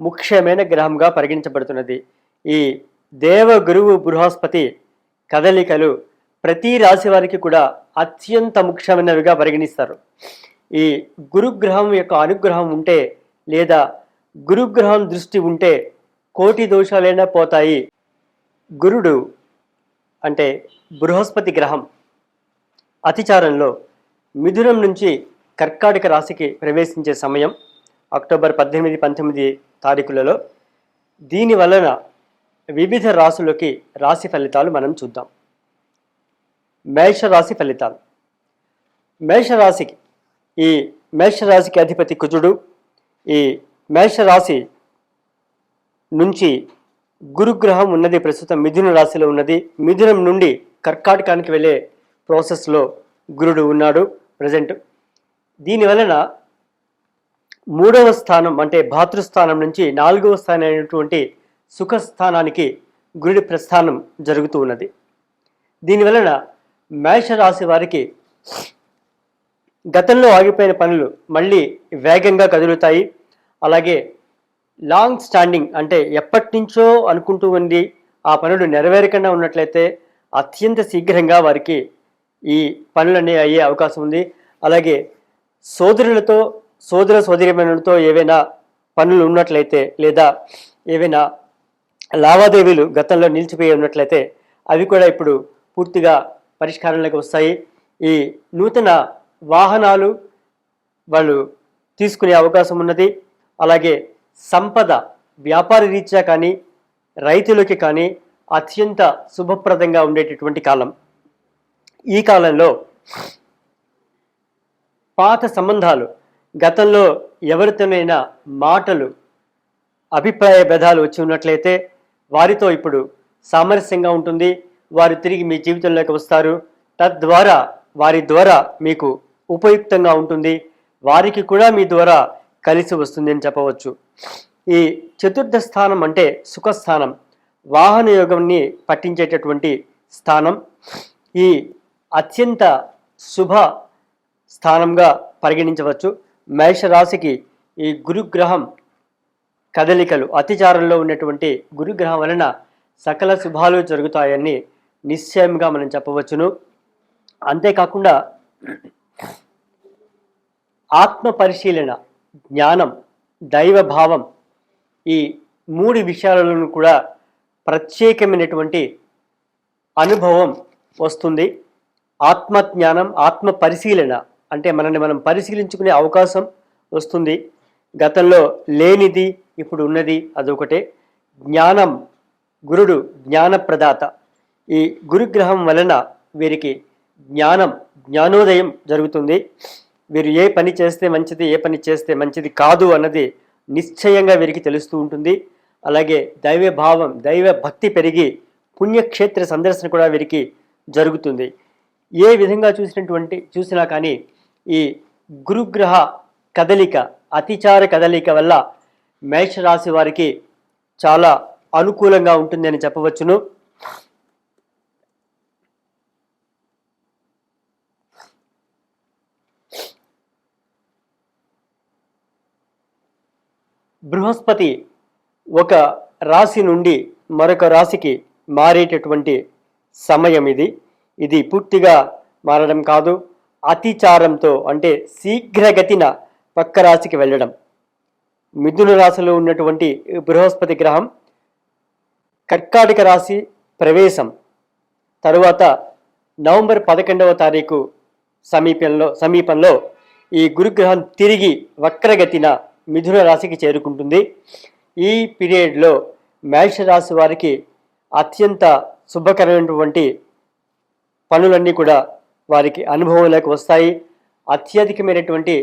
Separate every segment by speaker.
Speaker 1: ముఖ్యమైన గ్రహంగా పరిగణించబడుతున్నది. ఈ దేవ గురువు బృహస్పతి కదలికలు ప్రతి రాశి వారికి కూడా అత్యంత ముఖ్యమైనవిగా పరిగణిస్తారు. ఈ గురుగ్రహం యొక్క అనుగ్రహం ఉంటే లేదా గురుగ్రహం దృష్టి ఉంటే కోటి దోషాలైనా పోతాయి. గురుడు అంటే బృహస్పతి గ్రహం అతిచారంలో మిథునం నుంచి కర్కాటక రాశికి ప్రవేశించే సమయం. అక్టోబర్ పద్దెనిమిది పంతొమ్మిది తారీఖులలో దీని వలన వివిధ రాసులకి రాశి ఫలితాలు మనం చూద్దాం. మేషరాశి ఫలితాలు. మేషరాశికి ఈ మేషరాశికి అధిపతి కుజుడు ఈ మేషరాశి నుంచి గురుగ్రహం ఉన్నది ప్రస్తుతం మిథున రాశిలో ఉన్నది. మిథునం నుండి కర్కాటకానికి వెళ్ళే ప్రాసెస్లో గురుడు ఉన్నాడు ప్రజెంట్ దీని వలన మూడవ స్థానం అంటే భాతృస్థానం నుంచి నాలుగవ స్థానం అయినటువంటి సుఖస్థానానికి గురుడి ప్రస్థానం జరుగుతూ ఉన్నది. దీనివలన మేషరాశి వారికి గతంలో ఆగిపోయిన పనులు మళ్ళీ వేగంగా కదులుతాయి. అలాగే లాంగ్ స్టాండింగ్ అంటే ఎప్పటి నుంచో అనుకుంటూ ఉంది ఆ పనులు నెరవేరకుండా ఉన్నట్లయితే అత్యంత శీఘ్రంగా వారికి ఈ పనులన్నీ అయ్యే అవకాశం ఉంది. అలాగే సోదరులతో సోదర సోదరిమణులతో ఏవైనా పనులు ఉన్నట్లయితే లేదా ఏవైనా లావాదేవీలు గతంలో నిలిచిపోయి ఉన్నట్లయితే అవి కూడా ఇప్పుడు పూర్తిగా పరిష్కారంలోకి వస్తాయి. ఈ నూతన వాహనాలు వాళ్ళు తీసుకునే అవకాశం ఉన్నది. అలాగే సంపద వ్యాపార రీత్యా కానీ రైతులకి కానీ అత్యంత శుభప్రదంగా ఉండేటటువంటి కాలం. ఈ కాలంలో పాత సంబంధాలు గతంలో ఎవరితోనైనా మాటలు అభిప్రాయ భేదాలు వచ్చి ఉన్నట్లయితే వారితో ఇప్పుడు సామరస్యంగా ఉంటుంది. వారు తిరిగి మీ జీవితంలోకి వస్తారు. తద్వారా వారి ద్వారా మీకు ఉపయుక్తంగా ఉంటుంది. వారికి కూడా మీ ద్వారా కలిసి వస్తుంది అని చెప్పవచ్చు. ఈ చతుర్థ స్థానం అంటే సుఖస్థానం. వాహన యోగాన్ని పట్టించేటటువంటి స్థానం. ఈ అత్యంత శుభ స్థానంగా పరిగణించవచ్చు. మేషరాశికి ఈ గురుగ్రహం కదలికలు అతిచారంలో ఉన్నటువంటి గురుగ్రహం వలన సకల శుభాలు జరుగుతాయని నిశ్చయంగా మనం చెప్పవచ్చును. అంతేకాకుండా ఆత్మ పరిశీలన జ్ఞానం దైవభావం ఈ మూడు విషయాలను కూడా ప్రత్యేకమైనటువంటి అనుభవం వస్తుంది. ఆత్మజ్ఞానం ఆత్మ పరిశీలన అంటే మనల్ని మనం పరిశీలించుకునే అవకాశం వస్తుంది. గతంలో లేనిది ఇప్పుడు ఉన్నది అదొకటే. జ్ఞానం గురుడు జ్ఞానప్రదాత. ఈ గురుగ్రహం వలన వీరికి జ్ఞానం జ్ఞానోదయం జరుగుతుంది. వీరు ఏ పని చేస్తే మంచిది ఏ పని చేస్తే మంచిది కాదు అన్నది నిశ్చయంగా వీరికి తెలుస్తూ ఉంటుంది. అలాగే దైవ భావం దైవ భక్తి పెరిగి పుణ్యక్షేత్ర సందర్శన కూడా వీరికి జరుగుతుంది. ఏ విధంగా చూసినటువంటి చూసినా కానీ ఈ గురుగ్రహ కదలిక అతిచార కదలిక వల్ల మేషరాశి వారికి చాలా అనుకూలంగా ఉంటుంది అని చెప్పవచ్చును. బృహస్పతి ఒక రాశి నుండి మరొక రాశికి మారేటటువంటి సమయం ఇది. ఇది పూర్తిగా మారడం కాదు. అతిచారంతో అంటే శీఘ్రగతిన పక్క రాశికి వెళ్ళడం. మిథున రాశిలో ఉన్నటువంటి బృహస్పతి గ్రహం కర్కాటక రాశి ప్రవేశం. తరువాత నవంబర్ పదకొండవ తారీఖు సమీపంలో సమీపంలో ఈ గురుగ్రహం తిరిగి వక్రగతిన మిథున రాశికి చేరుకుంటుంది. ఈ పీరియడ్లో మేషరాశి వారికి అత్యంత శుభకరమైనటువంటి పనులన్నీ కూడా వారికి అనుభవంలోకి వస్తాయి. అత్యధికమైనటువంటి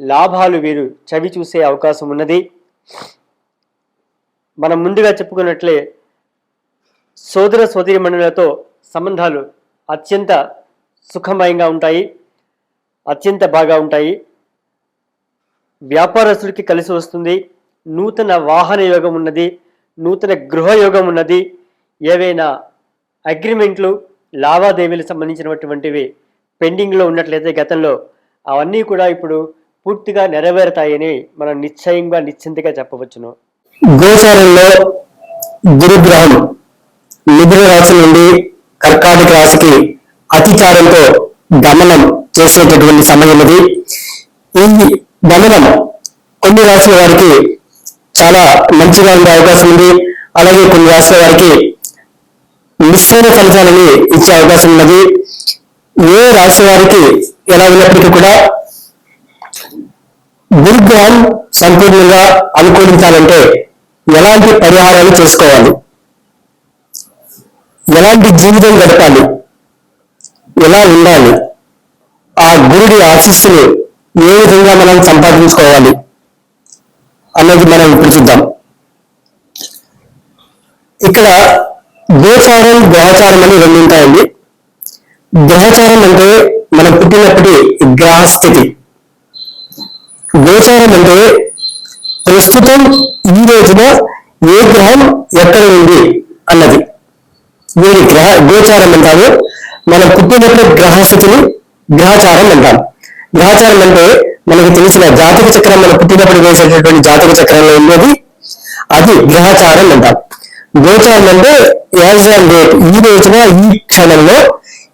Speaker 1: లాభాలు వీరు చవి చూసే అవకాశం ఉన్నది. మనం ముందుగా చెప్పుకున్నట్లే సోదర సోదరిమణులతో సంబంధాలు అత్యంత సుఖమయంగా ఉంటాయి. అత్యంత బాగా ఉంటాయి. వ్యాపారస్తుడికి కలిసి వస్తుంది. నూతన వాహన యోగం ఉన్నది. నూతన గృహ యోగం ఉన్నది. ఏవైనా అగ్రిమెంట్లు లావాదేవీలకు సంబంధించినటువంటివి పెండింగ్లో ఉన్నట్లయితే గతంలో అవన్నీ కూడా ఇప్పుడు పూర్తిగా నెరవేరుతాయని మనం నిశ్చయంగా నిశ్చింతగా చెప్పవచ్చును.
Speaker 2: గోచారంలో గురుగ్రహం మిథున రాశి నుండి కర్కాటక రాశికి అతిచారంతో గమనం చేసేటటువంటి సమయం ఇది. ఈ గమనం కొన్ని రాశుల వారికి చాలా మంచిగా ఉండే అవకాశం ఉంది. అలాగే కొన్ని రాశుల వారికి మిశ్రమ ఫలితాలని ఇచ్చే అవకాశం ఉన్నది. ఏ రాశి వారికి ఎలా ఉన్నప్పటికీ కూడా గురుగ్రహం సంపూర్ణంగా అనుకూలించాలంటే ఎలాంటి పరిహారాలు చేసుకోవాలి? ఎలాంటి జీవితం గడపాలి? ఎలా ఉండాలి? ఆ గురుడి ఆశీస్సులు ఏ విధంగా మనం సంపాదించుకోవాలి అన్నది మనం ఇప్పుడు చూద్దాం. ఇక్కడ గోచారం గ్రహచారం అని రెండు ఉంటాయండి. గ్రహచారం అంటే మనం పుట్టినప్పటి గ్రహస్థితి. గోచారం అంటే ప్రస్తుతం ఈ రోజున ఏ గ్రహం ఎక్కడ ఉంది అన్నది. దీని గ్రహ గోచారం అంటారు. మనం పుట్టినప్పుడు గ్రహస్థితిని గ్రహచారం అంటాం. గ్రహచారం అంటే మనకు తెలిసిన జాతక చక్రం మనం పుట్టినప్పుడు వేసేటటువంటి జాతక చక్రంలో ఉన్నది అది గ్రహచారం అంటాం. గోచారం అంటే యాజ్ ఆన్ డేట్ ఈ రోజున ఈ క్షణంలో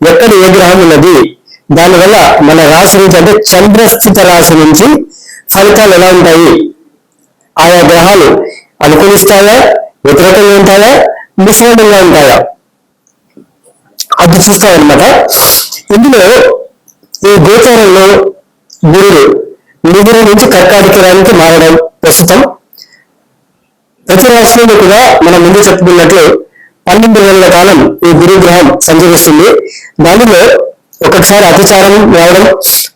Speaker 2: ఎక్కడ ఏ గ్రహం ఉన్నది? దానివల్ల మన రాశి నుంచి అంటే చంద్రస్థిత రాశి నుంచి ఫలితాలు ఎలా ఉంటాయి? ఆయా గ్రహాలు అనుకూలిస్తాయా? వ్యతిరేకంగా ఉంటాయా? మిశ్రమంగా ఉంటాయా? అది చూస్తామన్నమాట. ఇందులో ఈ గోచారంలో గురుడు మిథున నుంచి కర్కాటక మారడం ప్రస్తుతం. ప్రతి రాష్ట్రంలో కూడా మనం ముందు చెప్పుకున్నట్లు పన్నెండు నెలల కాలం ఈ గురుగ్రహం సంచరిస్తుంది. దానిలో ఒక్కొక్కసారి అతిచారం రావడం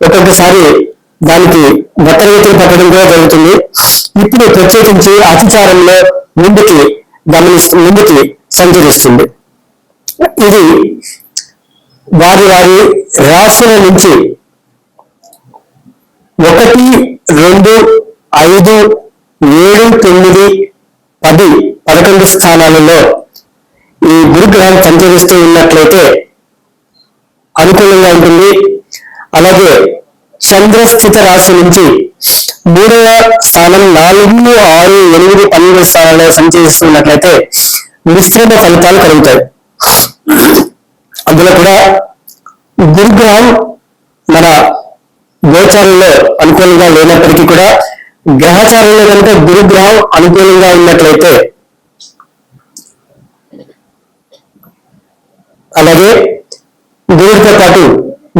Speaker 2: ఒక్కొక్కసారి దానికి వక్రగతిని పట్టడం కూడా జరుగుతుంది. ఇప్పుడు ప్రత్యేకించి అతిచారంలో ముందుకి గమనిస్తూ ముందుకి సంచరిస్తుంది. ఇది వారి వారి రాశుల నుంచి ఒకటి రెండు ఐదు ఏడు తొమ్మిది పది పదకొండు స్థానాలలో ఈ గురుగ్రహం సంచరిస్తూ ఉన్నట్లయితే అనుకూలంగా ఉంటుంది. అలాగే చంద్రస్థిత రాశి నుంచి మూడవ స్థానం నాలుగు ఆరు ఎనిమిది పన్నెండు స్థానాల్లో సంచరిస్తున్నట్లయితే మిశ్రమ ఫలితాలు కలుగుతాయి. అందులో కూడా గురుగ్రహం మన గోచారంలో అనుకూలంగా లేనప్పటికీ కూడా గ్రహచారంలో కనుక గురుగ్రహం అనుకూలంగా ఉన్నట్లయితే అలాగే గురుడితో పాటు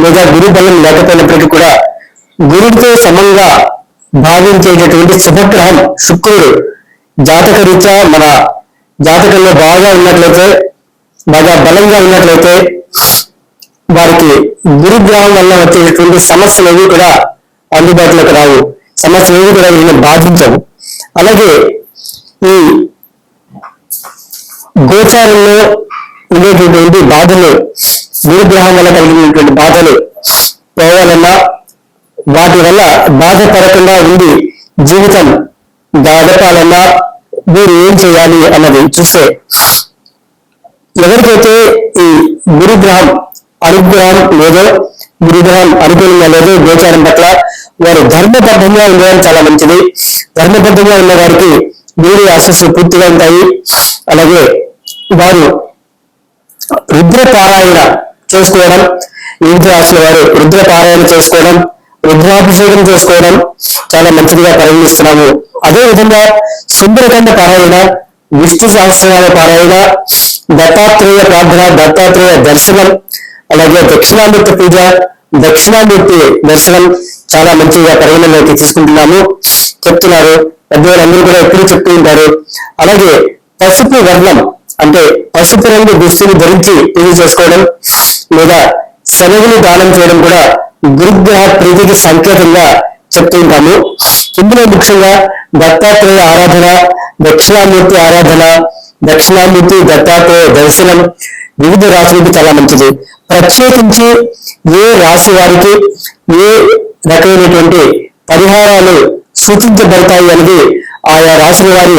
Speaker 2: లేదా గురు బలం లేకపోయినప్పటికీ కూడా గురుడితో సమంగా భావించేటటువంటి శుభగ్రహం శుక్రుడు. జాతక రీత్యా మన జాతకంలో బాగా ఉన్నట్లయితే బాగా బలంగా ఉన్నట్లయితే వారికి గురుగ్రహం వల్ల వచ్చేటటువంటి సమస్యలు ఏవి కూడా అందుబాటులోకి రావు. సమస్యలు ఏవి కూడా వీళ్ళని బాధించవు. అలాగే ఈ గోచారంలో ఉండేటటువంటి బాధలు గురుగ్రహం వల్ల కలిగినటువంటి బాధలు పోవాలన్నా వాటి వల్ల బాధపడకుండా ఉండి జీవితం గడపాలన్నా వీరు ఏం చేయాలి అన్నది చూస్తే ఎవరికైతే ఈ గురుగ్రహం అనుగ్రహం లేదో గురుగ్రహం అనుకూలంగా లేదో గోచారం పట్ల వారు ధర్మబద్ధంగా ఉండడం చాలా మంచిది. ధర్మబద్ధంగా ఉన్న వారికి గురుడి ఆశస్సులు పూర్తిగా ఉంటాయి. అలాగే వారు రుద్ర పారాయణ చేసుకోవడం వివిధ రాశుల వారు రుద్ర పారాయణ చేసుకోవడం రుద్రాభిషేకం చేసుకోవడం చాలా మంచిదిగా పరిగణిస్తున్నాము. అదే విధంగా సుందరకాండ పారాయణ విష్ణు సహస్రనామ పారాయణ దత్తాత్రేయ ప్రార్థన దత్తాత్రేయ దర్శనం అలాగే దక్షిణామూర్తి పూజ దక్షిణామూర్తి దర్శనం చాలా మంచిగా పరిగణలోకి తీసుకుంటున్నాము. చెప్తున్నారు పెద్దవాళ్ళందరూ కూడా ఎప్పుడు చెప్తూ ఉంటారు. అలాగే పసుపు వర్ణం అంటే పసుపు రంగు దుస్తులు ధరించి పూజ చేసుకోవడం లేదా శనగలు దానం చేయడం కూడా గురుగ్రహ ప్రీతికి సంకేతంగా చెప్తూ ఉంటాము. ఇందులో ముఖ్యంగా దత్తాత్రేయ ఆరాధన దక్షిణామూర్తి ఆరాధన దక్షిణామూర్తి దత్తాత్రేయ దర్శనం వివిధ రాశులకి చాలా మంచిది. ప్రత్యేకించి ఏ రాశి వారికి ఏ రకమైనటువంటి పరిహారాలు సూచించబడతాయి అనేది ఆయా రాశుల వారి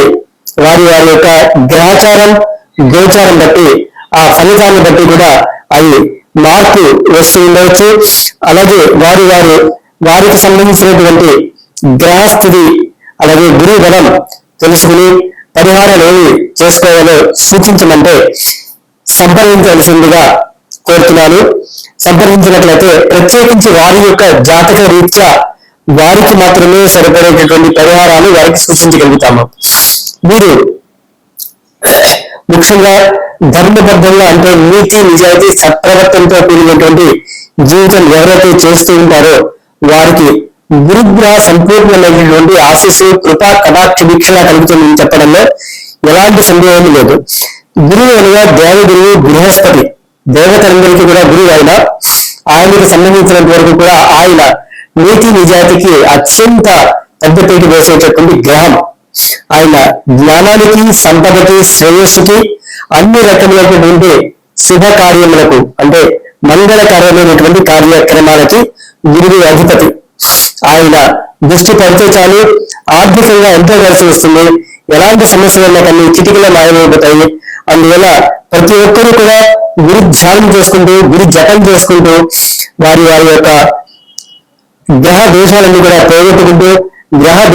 Speaker 2: వారి వారి యొక్క గ్రహచారం గోచారం బట్టి ఆ ఫలితాన్ని బట్టి కూడా అవి మార్పు వస్తూ ఉండవచ్చు. అలాగే వారి వారు వారికి సంబంధించినటువంటి గ్రహస్థితి అలాగే గురు బలం తెలుసుకుని పరిహారాలు ఏమి చేసుకోవాలో సూచించమంటే సంప్రదించవలసిందిగా కోరుతున్నాను. సంప్రదించినట్లయితే ప్రత్యేకించి వారి యొక్క జాతక రీత్యా వారికి మాత్రమే సరిపడేటటువంటి పరిహారాలు వారికి సూచించగలుగుతాము. మీరు ముఖ్యంగా ధర్మబద్ధంగా అంటే నీతి నిజాయితీ సత్ప్రవర్తనతో కూడినటువంటి జీవితం ఎవరైతే చేస్తూ ఉంటారో వారికి గురుగ్రహ సంపూర్ణమైనటువంటి ఆశీస్సు కృపా కటాక్ష వీక్షణ కలుగుతుందని చెప్పడంలో ఎలాంటి సందేహం లేదు. గురువు అనగా దేవగురువు బృహస్పతి. దేవతలందరికీ కూడా గురువు ఆయన. ఆయనకు సంబంధించినంత వరకు కూడా ఆయన నీతి నిజాతికి అత్యంత పెద్దపీట వేసేటటువంటి గ్రహం. ఆయన జ్ఞానానికి సంపదకి శ్రేయస్సుకి అన్ని రకములైనటువంటి శుభ కార్యములకు అంటే మంగళకరమైనటువంటి కార్యక్రమాలకి గురువు అధిపతి. ఆయన దృష్టి పడితే చాలు ఆర్థికంగా ఎంతో కలిసి వస్తుంది. ఎలాంటి సమస్యలు ఉన్నా చిటికలో మాయమైపోతాయి. అందువల్ల ప్రతి ఒక్కరూ కూడా గురు ధ్యానం చేసుకుంటూ గురు జపం చేసుకుంటూ వారి వారి యొక్క గ్రహ దోషాలన్నీ కూడా పోగొట్టుకుంటూ గ్రహ